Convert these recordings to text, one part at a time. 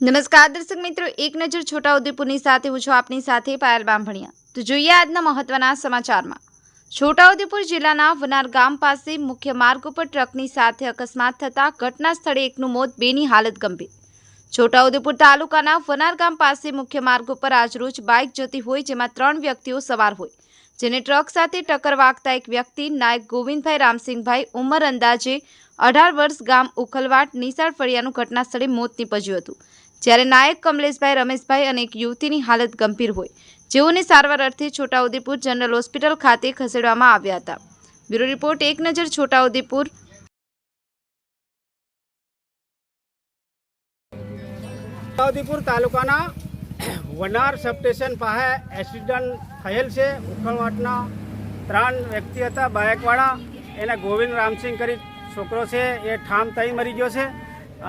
નમસ્કાર, દર્શક મિત્રો, એક નજર છોટાઉદેપુરની સાથે હું છું આપની સાથે પાયલ બાંભણિયા. તો જોઈએ આજના મહત્વના સમાચારમાં. છોટાઉદેપુર જિલ્લાના વનાર ગામ પાસે મુખ્ય માર્ગ ઉપર ટ્રકની સાથે અકસ્માત થતાં ઘટના સ્થળે એકનું મોત બેની હાલત ગંભીર. છોટાઉદેપુર તાલુકાના વનાર ગામ પાસે મુખ્ય માર્ગ ઉપર આજરોજ બાઇક જતી હોય જેમાં ત્રણ વ્યક્તિઓ સવાર હોય. જેને ટ્રક સાથે ટક્કર વાગતા એક વ્યક્તિ, નાયક ગોવિંદભાઈ રામસિંહભાઈ, ઉંમર અંદાજે અઢાર વર્ષ ગામ ઉખલવાટ નિશાળ ફળિયાનું ઘટના સ્થળે મોત નીપજ્યું હતું. જ્યારે નાયક કમલેશભાઈ, રમેશભાઈ અને એક યુવતીની હાલત ગંભીર હોય. જેઓને સારવાર અર્થે છોટાઉદેપુર જનરલ હોસ્પિટલ ખાતે ખસેડવામાં આવ્યા હતા. બ્યુરો રિપોર્ટ, એક નજર છોટાઉદેપુર. છોટાઉદેપુર તાલુકાના વનાર સબસ્ટેશન પાસે એક્સિડન્ટ થયેલ છે. ઉખણવાટના ત્રણ વ્યક્તિ હતા. બાયકવાળા, એને ગોવિંદ રામસિંહ કરી છોકરો છે. એ ઠામ તઈ મરી ગયો છે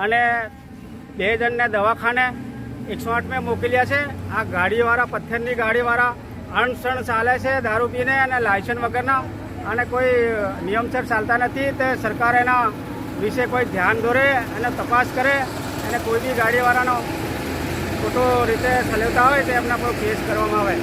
અને બે દવાખાને એકસો આઠમાં મોકલ્યા છે. આ ગાડીવાળા, પથ્થરની ગાડીવાળા અણસણ ચાલે છે, દારૂ પીને અને લાયસન્સ વગરના. અને કોઈ નિયમસર ચાલતા નથી. તે સરકાર એના વિશે કોઈ ધ્યાન દોરે અને તપાસ કરે અને કોઈ બી ગાડીવાળાનો ખોટો રીતે ચલાવતા હોય તો એમના પર કેસ કરવામાં આવે.